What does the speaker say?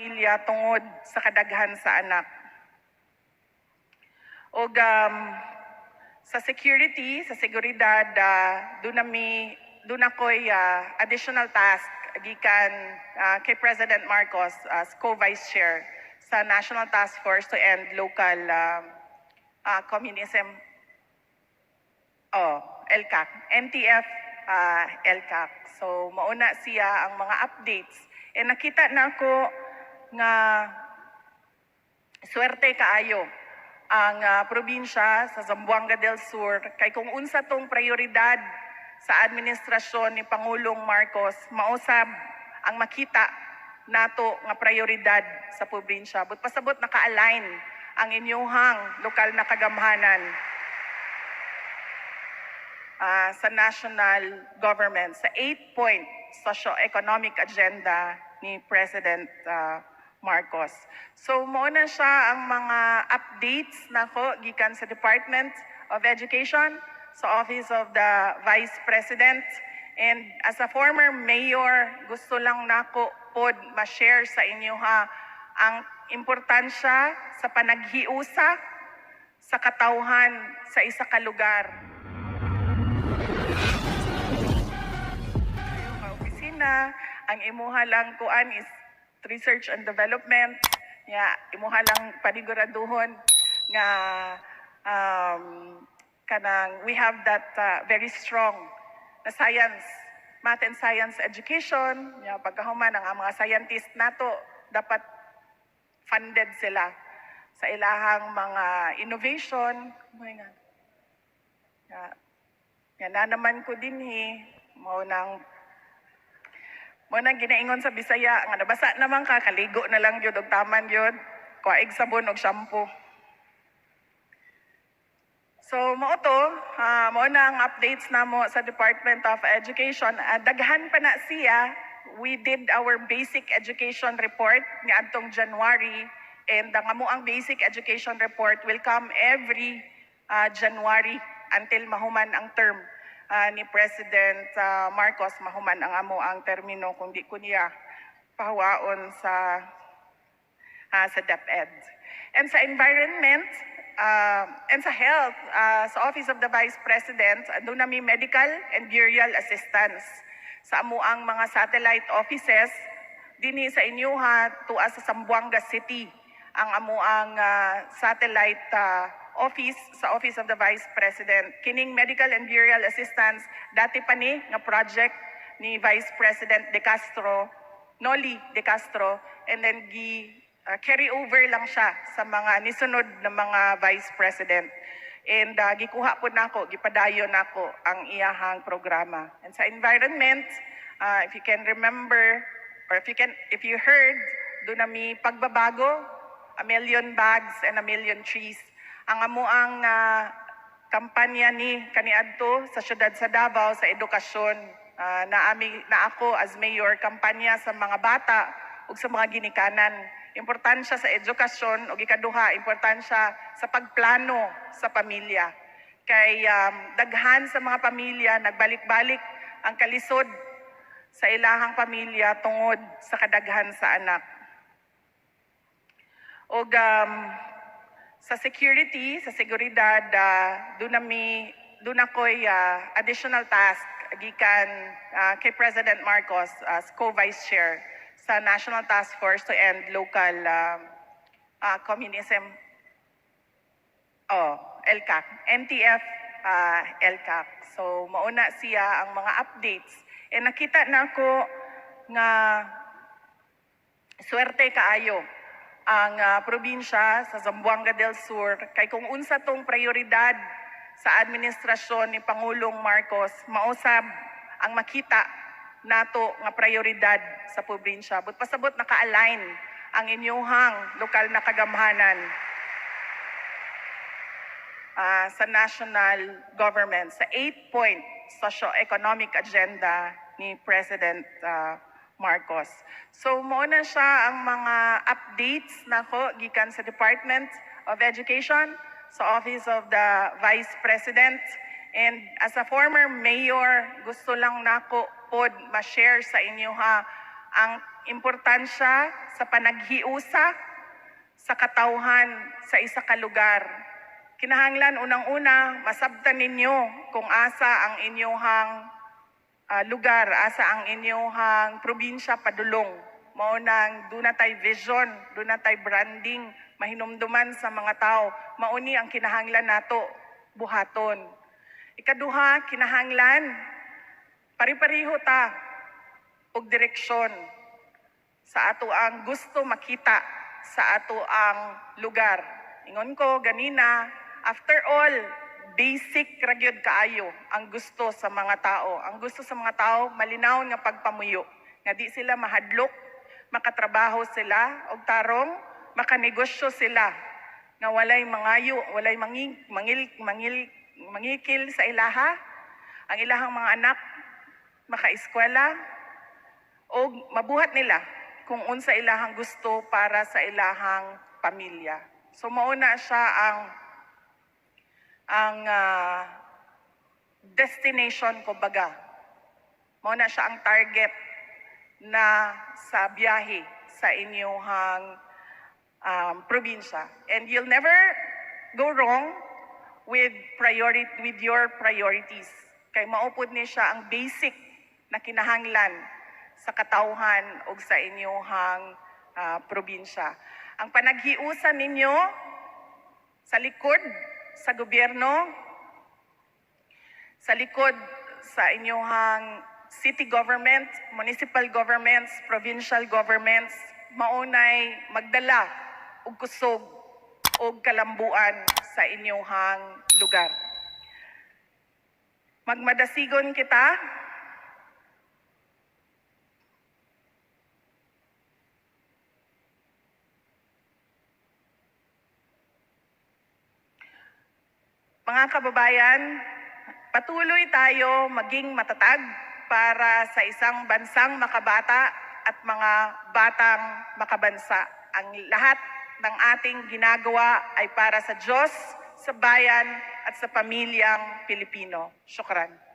pamilya tungod sa kadaghan sa anak. O um, sa security, sa seguridad, uh, doon nami doon ako'y ah, additional task gikan ah, kay President Marcos as co-vice chair sa National Task Force to End Local um, ah, Communism Oh, LCAC. NTF uh, LCAC. So, mauna siya ang mga updates. E nakita na ako nga swerte kaayo ang ah, probinsya sa Zamboanga del Sur kay kung unsa tong prioridad sa administrasyon ni Pangulong Marcos mausab ang makita nato nga prioridad sa probinsya. But pasabot naka-align ang inyuhang lokal na kagamhanan ah, sa national government sa eight-point socio-economic agenda ni President ah, Marcos. So mo na siya ang mga updates nako gikan sa Department of Education, sa Office of the Vice President, and as a former mayor, gusto lang nako pod ma-share sa inyo ha ang importansya sa panaghiusa sa katawhan sa isa ka lugar. Ang imuha lang kuan is research and development. Ya, imuha lang paniguraduhon nga um, kanang we have that uh, very strong na science, math and science education. Ya, pagkahuman ang mga scientist nato dapat funded sila sa ilahang mga innovation. Ya, yan na naman ko din hi, mo nang mo nang ginaingon sa Bisaya nga nabasa naman ka kaligo na lang gyud og taman gyud kuaig sabon og shampoo. So mo to, ah, mo na ang updates namo sa Department of Education. Ah, daghan pa na siya. We did our basic education report ni adtong January and ang amo ang basic education report will come every ah, January until mahuman ang term ah, ni President ah, Marcos mahuman ang amo ang termino kung di ko niya pahawaon sa ah, sa DepEd. And sa environment, uh, and sa health, ah, sa Office of the Vice President, doon nami medical and burial assistance sa amo ang mga satellite offices dinhi sa inyo ha tuwa sa Zamboanga City ang amo ang ah, satellite ah, office sa Office of the Vice President. Kining medical and burial assistance dati pa ni nga project ni Vice President De Castro Noli De Castro and then gi uh, carry over lang siya sa mga nisunod na mga vice president. And uh, gikuha po nako, gipadayon nako ang iyahang programa. And sa environment, uh, if you can remember or if you can if you heard do na mi pagbabago, a million bags and a million trees. Ang amo ang uh, kampanya ni kaniadto sa syudad sa Davao sa edukasyon ah, na ami na ako as mayor kampanya sa mga bata ug sa mga ginikanan. Importansya sa edukasyon ug ikaduha importansya sa pagplano sa pamilya. Kay um, daghan sa mga pamilya nagbalik-balik ang kalisod sa ilahang pamilya tungod sa kadaghan sa anak. O um, sa security, sa seguridad, uh, doon nami doon ako'y ah, additional task gikan ah, kay President Marcos as co-vice chair sa National Task Force to End Local um, ah, Communism Oh, LCAC. NTF ah, LCAC. So mauna siya ang mga updates. E nakita na ako nga swerte kaayo ang ah, probinsya sa Zamboanga del Sur kay kung unsa tong prioridad sa administrasyon ni Pangulong Marcos mausab ang makita nato nga prioridad sa probinsya. But pasabot naka-align ang inyuhang lokal na kagamhanan ah, sa national government sa eight-point socio-economic agenda ni President ah, Marcos. So mo na siya ang mga updates nako gikan sa Department of Education, sa Office of the Vice President, and as a former mayor, gusto lang nako pod ma-share sa inyo ha ang importansya sa panaghiusa sa katawhan sa isa ka lugar. Kinahanglan unang-una masabtan ninyo kung asa ang inyong ah, lugar, asa ang inyong probinsya padulong. Mao nang duna tay vision, duna tay branding, mahinumduman sa mga tao. Mauni ang kinahanglan nato buhaton. Ikaduha, kinahanglan pari-pariho ta og direksyon sa ato ang gusto makita sa ato ang lugar. Ingon ko ganina, after all, basic ragyod kaayo ang gusto sa mga tao. Ang gusto sa mga tao, malinaw nga pagpamuyo. Nga di sila mahadlok, makatrabaho sila, og tarong, makanegosyo sila. Nga walay mangayo, walay mangil, mangil, mangil, mangikil sa ilaha. Ang ilahang mga anak, makaeskwela, o mabuhat nila kung unsa ilahang gusto para sa ilahang pamilya. So mauna siya ang ang ah, destination ko baga. Mauna siya ang target na sa biyahe sa inyong um, probinsya. And you'll never go wrong with priority with your priorities. Kay maupod ni siya ang basic na kinahanglan sa katawhan o sa inyong ah, probinsya. Ang panaghiusan ninyo sa likod sa gobyerno, sa likod sa inyong city government, municipal governments, provincial governments, maunay magdala og kusog og kalambuan sa inyong lugar. Magmadasigon kita Mga kababayan, patuloy tayo maging matatag para sa isang bansang makabata at mga batang makabansa. Ang lahat ng ating ginagawa ay para sa Diyos, sa bayan at sa pamilyang Pilipino. Syukran.